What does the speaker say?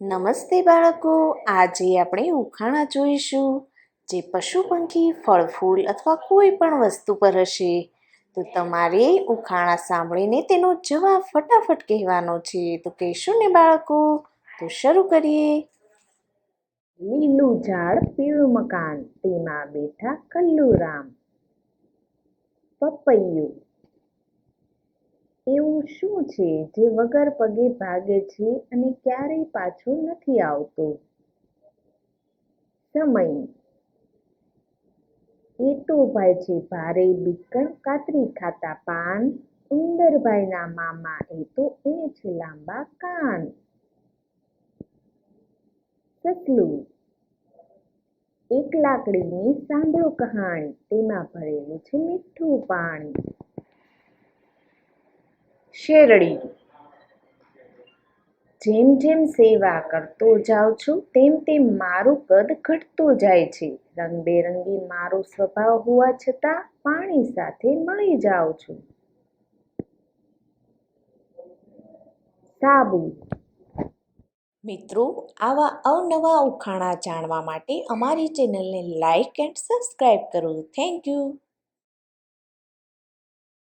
નમસ્તે બાળકો. આજે આપણે ઉખાણા જોઈશું જે પશુ પંખી ફળ ફૂલ અથવા કોઈ પણ વસ્તુ પર હશે. તો તમારે ઉખાણા સાંભળીને તેનો જવાબ ફટાફટ કહેવાનો છે. તો કહેશું ને બાળકો, તો શરૂ કરીએ. લીલું ઝાડ, પીળું મકાન, તેમાં બેઠા કલ્લુરામ, પપૈયું એવું શું છે જે વગર પગે ભાગે છે અને ક્યારેય પાછું નથી આવતું? સમય. એ તો ભાઈ છે ભારે બીકણ કાતરી ખાતા પાન. ઉંદરભાઈના મામા એ તો એને છે લાંબા કાન. સસલું. એક લાકડીની સાંભળો કહાણી. તેમાં ભરેલું છે મીઠું પાણી. શેરડી. જેમ જેમ સેવા કરતો જાઉં છું, તેમ તેમ મારું કદ ઘટતું જાય છે. રંગબેરંગી મારો સ્વભાવ હોવા છતાં પાણી સાથે મળી જાઉં છું. સાબુ. મિત્રો, આવા અવનવા ઉખાણા જાણવા માટે અમારી ચેનલને લાઇક એન્ડ સબસ્ક્રાઈબ કરો. Thank you.